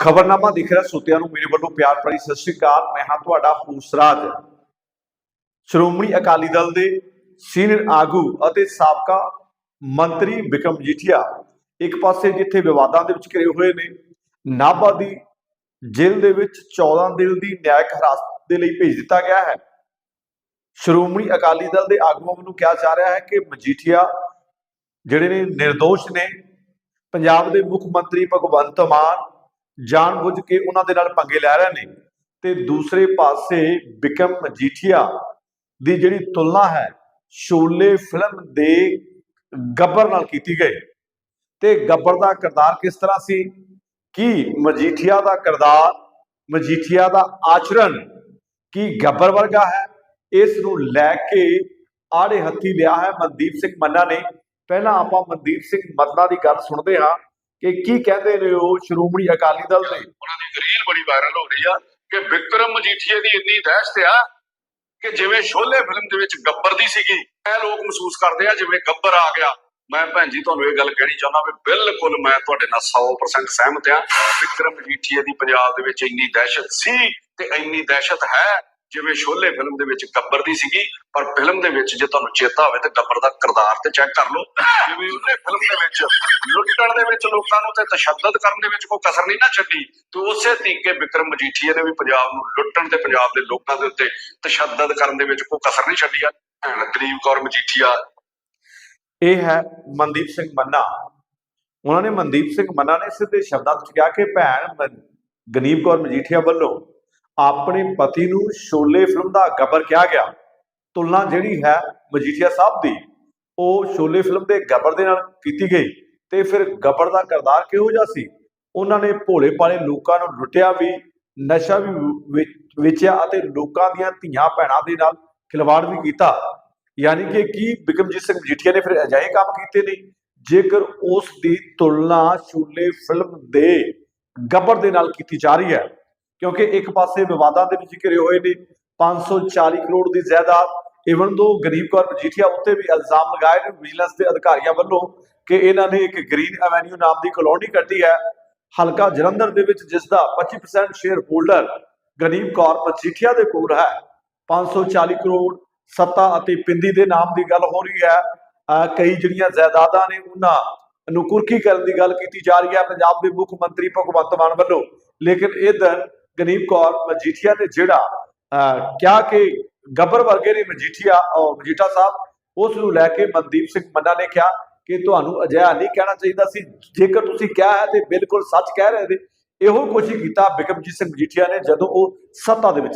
ਖਬਰਨਾਮਾ ਦੇਖ ਰਿਹਾ ਸੋਤਿਆਂ ਨੂੰ, ਮੇਰੇ ਵੱਲੋਂ ਪਿਆਰ ਭਰੀ ਸਤਿ ਸ਼੍ਰੀ ਅਕਾਲ। ਮੈਂ ਹਾਂ ਤੁਹਾਡਾ ਹੋਸਰਾਜ ਸ਼੍ਰੋਮਣੀ ਅਕਾਲੀ ਦਲ ਦੇ ਸੀਨੀਅਰ ਆਗੂ ਅਤੇ ਸਾਬਕਾ ਮੰਤਰੀ ਵਿਕਰਮ ਜੀਠੀਆ ਇੱਕ ਪਾਸੇ ਜਿੱਥੇ ਵਿਵਾਦਾਂ ਦੇ ਵਿੱਚ ਘਿਰੇ ਹੋਏ ਨੇ, ਨਾਭਾ ਦੀ ਜੇਲ੍ਹ ਦੇ ਵਿੱਚ 14 ਦਿਨ ਦੀ ਨਿਆਇਕ ਹਿਰਾਸਤ ਦੇ ਲਈ ਭੇਜ ਦਿੱਤਾ ਗਿਆ ਹੈ। ਸ਼੍ਰੋਮਣੀ ਅਕਾਲੀ ਦਲ ਦੇ ਆਗੂਆਂ ਵੱਲੋਂ ਕਿਹਾ ਜਾ ਰਿਹਾ ਹੈ ਕਿ ਮਜੀਠੀਆ ਜਿਹੜੇ ਨੇ નિર્ਦੋਸ਼ ਨੇ। ਪੰਜਾਬ ਦੇ ਮੁੱਖ ਮੰਤਰੀ ਭਗਵੰਤ ਮਾਨ ਜਾਣਬੁੱਝ ਕੇ ਉਹਨਾਂ ਦੇ ਨਾਲ ਪੰਗੇ ਲੈ ਰਹੇ ਨੇ। ਤੇ ਦੂਸਰੇ ਪਾਸੇ ਵਿਕਰਮ ਮਜੀਠੀਆ ਦੀ ਜਿਹੜੀ ਤੁਲਨਾ ਹੈ, ਸ਼ੋਲੇ ਫਿਲਮ ਦੇ ਗੱਬਰ ਨਾਲ ਕੀਤੀ ਗਈ। ਤੇ ਗੱਬਰ ਦਾ ਕਿਰਦਾਰ ਕਿਸ ਤਰ੍ਹਾਂ ਸੀ? ਕੀ ਮਜੀਠੀਆ ਦਾ ਕਿਰਦਾਰ, ਮਜੀਠੀਆ ਦਾ ਆਚਰਣ ਕੀ ਗੱਬਰ ਵਰਗਾ ਹੈ? ਇਸ ਨੂੰ ਲੈ ਕੇ ਆੜੇ ਹੱਥੀ ਲਿਆ ਹੈ ਮਨਦੀਪ ਸਿੰਘ ਮੰਨਾ ਨੇ। ਪਹਿਲਾਂ ਆਪਾਂ ਮਨਦੀਪ ਸਿੰਘ ਮੰਨਾ ਦੀ ਗੱਲ ਸੁਣਦੇ ਹਾਂ। ਕਿ ਕੀ ਕਹਿੰਦੇ ਨੇ ਉਹ ਸ਼੍ਰੋਮਣੀ ਅਕਾਲੀ ਦਲ ਦੇ? ਉਹਨਾਂ ਦੀ ਰੀਲ ਬੜੀ ਵਾਇਰਲ ਹੋ ਰਹੀ ਆ ਕਿ ਵਿਕਰਮ ਮਜੀਠੀਏ ਦੀ ਇੰਨੀ ਦਹਿਸ਼ਤ ਆ ਕਿ ਜਿਵੇਂ ਸ਼ੋਲੇ ਫਿਲਮ ਦੇ ਵਿੱਚ ਗੱਬਰ ਦੀ ਸੀਗੀ, ਇਹ ਲੋਕ ਮਹਿਸੂਸ ਕਰਦੇ ਆ ਜਿਵੇਂ ਗੱਬਰ ਆ ਗਿਆ। ਮੈਂ ਭੈਣ ਜੀ ਤੁਹਾਨੂੰ ਇਹ ਗੱਲ ਕਹਿਣੀ ਚਾਹੁੰਦਾ ਵੀ ਬਿਲਕੁਲ ਮੈਂ ਤੁਹਾਡੇ ਨਾਲ 100% ਸਹਿਮਤ ਆ, ਵਿਕਰਮ ਮਜੀਠੀਏ ਦੀ ਪੰਜਾਬ ਦੇ ਵਿੱਚ ਇੰਨੀ ਦਹਿਸ਼ਤ ਸੀ ਤੇ ਇੰਨੀ ਦਹਿਸ਼ਤ ਹੈ ਜਿਵੇਂ ਸ਼ੋਲੇ ਫਿਲਮ ਦੇ ਵਿੱਚ ਗੱਬਰ ਦੀ ਸੀਗੀ, ਪਰ ਫਿਲਮ ਦੇ ਵਿੱਚ ਜੇ ਤੁਹਾਨੂੰ ਚੇਤਾ ਹੋਵੇ ਤੇ ਗੱਬਰ ਦਾ ਕਿਰਦਾਰ ਤੇ ਚੈੱਕ ਕਰ ਲਓ। ਜਿਵੇਂ ਉਹਨੇ ਫਿਲਮ ਦੇ ਵਿੱਚ ਦੇ ਵਿੱਚ ਲੋਕਾਂ ਨੂੰ ਤੇ ਤਸ਼ੱਦਦ ਕਰਨ ਦੇ ਵਿੱਚ ਕੋਈ ਕਸਰ ਨਹੀਂ ਨਾ ਛੱਡੀ, ਤੇ ਉਸੇ ਤਰੀਕੇ ਵਿਕਰਮ ਮਜੀਠੀਆ ਨੇ ਵੀ ਪੰਜਾਬ ਨੂੰ ਲੁੱਟਣ ਤੇ ਪੰਜਾਬ ਦੇ ਲੋਕਾਂ ਦੇ ਉੱਤੇ ਤਸ਼ੱਦਦ ਕਰਨ ਦੇ ਵਿੱਚ ਕੋਈ ਕਸਰ ਨਹੀਂ ਛੱਡੀ ਆ। ਭੈਣ ਦਲੀਪ ਕੌਰ ਮਜੀਠੀਆ। ਇਹ ਹੈ ਮਨਦੀਪ ਸਿੰਘ ਮੰਨਾ। ਉਹਨਾਂ ਨੇ ਮਨਦੀਪ ਸਿੰਘ ਮੰਨਾ ਨੇ ਸਿੱਧੇ ਸ਼ਬਦਾਂ ਵਿੱਚ ਕਿਹਾ ਕਿ ਭੈਣ ਗਨੀਬ ਕੌਰ ਮਜੀਠੀਆ ਵੱਲੋਂ ਆਪਣੇ ਪਤੀ ਨੂੰ ਸ਼ੋਲੇ ਫਿਲਮ ਦਾ ਗੱਬਰ ਕਿਹਾ ਗਿਆ। ਤੁਲਨਾ ਜਿਹੜੀ ਹੈ ਮਜੀਠੀਆ ਸਾਹਿਬ ਦੀ, ਉਹ ਸ਼ੋਲੇ ਫਿਲਮ ਦੇ ਗੱਬਰ ਦੇ ਨਾਲ ਕੀਤੀ ਗਈ। ਤੇ ਫਿਰ ਗੱਬਰ ਦਾ ਕਿਰਦਾਰ ਕਿਹੋ ਜਿਹਾ ਸੀ? ਉਹਨਾਂ ਨੇ ਭੋਲੇ ਪਾਲੇ ਲੋਕਾਂ ਨੂੰ ਲੁੱਟਿਆ ਵੀ, ਨਸ਼ਾ ਵੀ ਵੇਚਿਆ ਅਤੇ ਲੋਕਾਂ ਦੀਆਂ ਧੀਆਂ ਭੈਣਾਂ ਦੇ ਨਾਲ ਖਿਲਵਾੜ ਵੀ ਕੀਤਾ। ਯਾਨੀ ਕਿ ਕੀ ਬਿਕਮਜੀਤ ਸਿੰਘ ਮਜੀਠੀਆ ਨੇ ਫਿਰ ਅਜਿਹੇ ਕੰਮ ਕੀਤੇ ਨੇ? ਜੇਕਰ ਉਸ ਦੀ ਤੁਲਨਾ ਸ਼ੂਲੇ ਫਿਲਮ ਦੇ ਗੱਬਰ ਦੇ ਨਾਲ ਕੀਤੀ ਜਾ ਰਹੀ ਹੈ, ਕਿਉਂਕਿ ਇੱਕ ਪਾਸੇ ਵਿਵਾਦਾਂ ਦੇ ਵਿੱਚ ਘਿਰੇ ਹੋਏ ਨੇ 540 ਕਰੋੜ ਦੀ ਜਾਇਦਾਦ ਇਵਨ ਦੋ ਗਰੀਬ ਕੌਰ ਮਜੀਠੀਆ ਉੱਤੇ ਵੀ ਇਲਜ਼ਾਮ ਲਗਾਏ ਨੇ ਵਿਜੀਲੈਂਸ ਦੇ ਅਧਿਕਾਰੀਆਂ ਵੱਲੋਂ ਕਿ ਇਹਨਾਂ ਨੇ ਇੱਕ ਗ੍ਰੀਨ ਐਵੇਨਿਊ ਨਾਮ ਦੀ ਕਲੋਨੀ ਕੱਟੀ ਹੈ। ਹਲਕਾ ਜਲੰਧਰ ਦੇ ਵਿੱਚ ਜਿਸ ਦਾ 25% ਸ਼ੇਅਰ ਹੋਲਡਰ ਗਰੀਬ ਕੌਰ ਮਜੀਠੀਆ ਦੇ ਕੋਲ ਹੈ। 540 ਕਰੋੜ ਸੱਤਾ ਅਤੇ ਪਿੰਦੀ ਦੇ ਨਾਮ ਦੀ ਗੱਲ ਹੋ ਰਹੀ ਹੈ। ਅਹ ਕਈ ਜਿਹੜੀਆਂ ਜਾਇਦਾਦਾਂ ਨੇ, ਉਹਨਾਂ ਨੂੰ ਕੁਰਕੀ ਕਰਨ ਦੀ ਗੱਲ ਕੀਤੀ ਜਾ ਰਹੀ ਹੈ। ਪੰਜਾਬ ਦੇ ਮੁੱਖ ਮੰਤਰੀ ਭਗਵੰਤ ਮਾਨ ਵੱਲੋਂ। ਲੇਕਿਨ ਇਧਰ ਗਨੀਬ ਕੌਰ ਮਜੀਠੀਆ ਨੇ ਜਿਹੜਾ, ਅਹ ਕਿਹਾ ਕਿ ਗੱਬਰ ਵਰਗੇ ਨੇ ਮਜੀਠੀਆ ਮਜੀਠਾ ਸਾਹਿਬ, ਉਸ ਨੂੰ ਲੈ ਕੇ ਮਨਦੀਪ ਸਿੰਘ ਮੰਨਾ ਨੇ ਕਿਹਾ ਕਿ ਤੁਹਾਨੂੰ ਅਜਿਹਾ ਨਹੀਂ ਕਹਿਣਾ ਚਾਹੀਦਾ ਸੀ। ਜੇਕਰ ਤੁਸੀਂ ਕਿਹਾ ਹੈ ਤੇ ਬਿਲਕੁਲ ਸੱਚ ਕਹਿ ਰਹੇ ਨੇ, ਇਹੋ ਕੁਛ ਕੀਤਾ ਬਿਕਮਜੀਤ ਸਿੰਘ ਮਜੀਠੀਆ ਨੇ ਜਦੋਂ ਉਹ ਸੱਤਾ ਦੇ ਵਿੱਚ